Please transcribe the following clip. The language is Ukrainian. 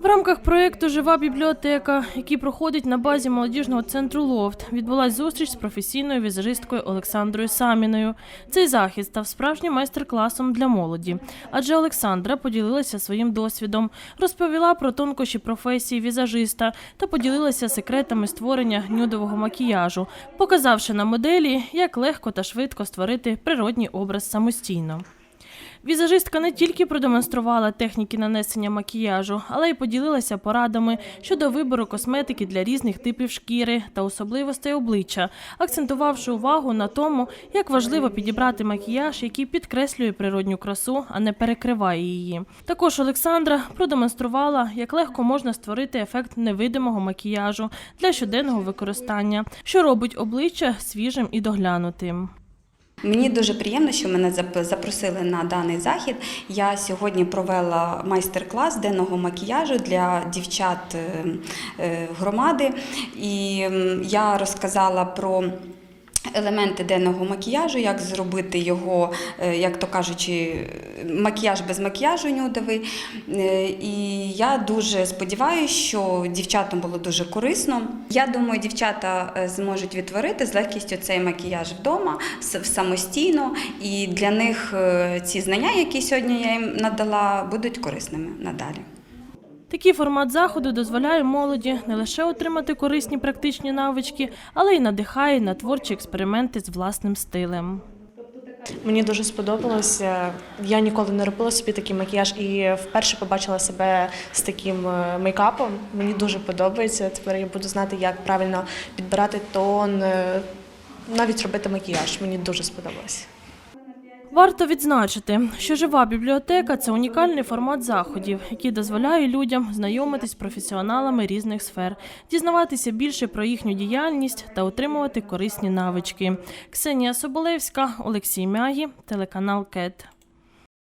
В рамках проєкту Жива бібліотека, який проходить на базі молодіжного центру Лофт, відбулась зустріч з професійною візажисткою Олександрою Саміною. Цей захід став справжнім майстер-класом для молоді, адже Олександра поділилася своїм досвідом, розповіла про тонкощі професії візажиста та поділилася секретами створення нюдового макіяжу, показавши на моделі, як легко та швидко створити природній образ самостійно. Візажистка не тільки продемонструвала техніки нанесення макіяжу, але й поділилася порадами щодо вибору косметики для різних типів шкіри та особливостей обличчя, акцентувавши увагу на тому, як важливо підібрати макіяж, який підкреслює природню красу, а не перекриває її. Також Олександра продемонструвала, як легко можна створити ефект невидимого макіяжу для щоденного використання, що робить обличчя свіжим і доглянутим. Мені дуже приємно, що мене зап- запросили на даний захід. Я сьогодні провела майстер-клас денного макіяжу для дівчат е, е, громади, і я розказала про. Елементи денного макіяжу, як зробити його, е, як то кажучи, макіяж без макіяжу нюдовий. Е, І я дуже сподіваюся, що дівчатам було дуже корисно. Я думаю, дівчата е, зможуть відтворити з легкістю цей макіяж вдома самостійно, і для них ці знання, які сьогодні я їм надала, будуть корисними надалі. Такий формат заходу дозволяє молоді не лише отримати корисні практичні навички, але й надихає на творчі експерименти з власним стилем. Мені дуже сподобалося. Я ніколи не робила собі такий макіяж і вперше побачила себе з таким е, мейкапом. Мені дуже подобається. Тепер я буду знати, як правильно підбирати тон, е, навіть робити макіяж. Мені дуже сподобалося. Варто відзначити, що жива бібліотека це унікальний формат заходів, який дозволяє людям знайомитись з професіоналами різних сфер, дізнаватися більше про їхню діяльність та отримувати корисні навички. Ксенія Соболевська, Олексій Мягі, телеканал КЕТ.